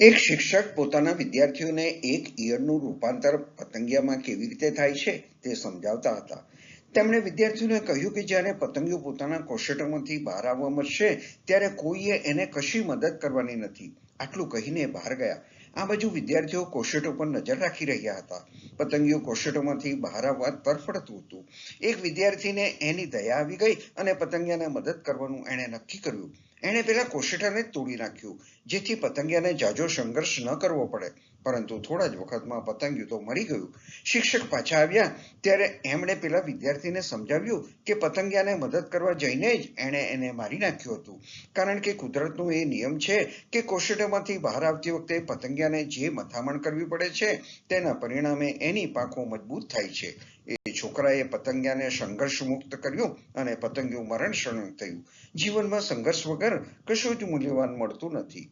એક શિક્ષક પોતાના વિદ્યાર્થીઓને એક ઈયળનું રૂપાંતર પતંગિયામાં કેવી રીતે થાય છે તે સમજાવતા હતા. તેમણે વિદ્યાર્થીઓને કહ્યું કે જ્યારે પતંગિયો પોતાના કોશેટોમાંથી બહાર આવવા મળશે, ત્યારે કોઈએ એને કશી મદદ કરવાની નથી. આટલું કહીને બહાર ગયા. આ બાજુ વિદ્યાર્થીઓ કોશેટો પર નજર રાખી રહ્યા હતા. પતંગિયું કોશેટોમાંથી બહાર આવવા તરફડતું હતું. એક વિદ્યાર્થીને એની દયા આવી ગઈ અને પતંગિયાને મદદ કરવાનું એણે નક્કી કર્યું. એણે પેલા કોશેટાને તોડી નાખ્યું, જેથી પતંગિયાને જાજો સંઘર્ષ ન કરવો પડે. પરંતુ થોડા જ વખતમાં પતંગિયું તો મરી ગયું. શિક્ષક પાછા આવ્યા, ત્યારે એમણે પેલા વિદ્યાર્થીને સમજાવ્યું કે પતંગિયાને મદદ કરવા જઈને જ એણે એને મારી નાખ્યું હતું. કારણ કે કુદરતનો એ નિયમ છે કે કોશેટામાંથી બહાર આવતી વખતે પતંગિયાને જે મથામણ કરવી પડે છે, તેના પરિણામે એની પાંખો મજબૂત થાય છે. છોકરાએ પતંગિયાને સંઘર્ષ મુક્ત કર્યો અને પતંગિયું મરણ થયું. જીવનમાં સંઘર્ષ વગર કશું જ મૂલ્યવાન મળતું નથી.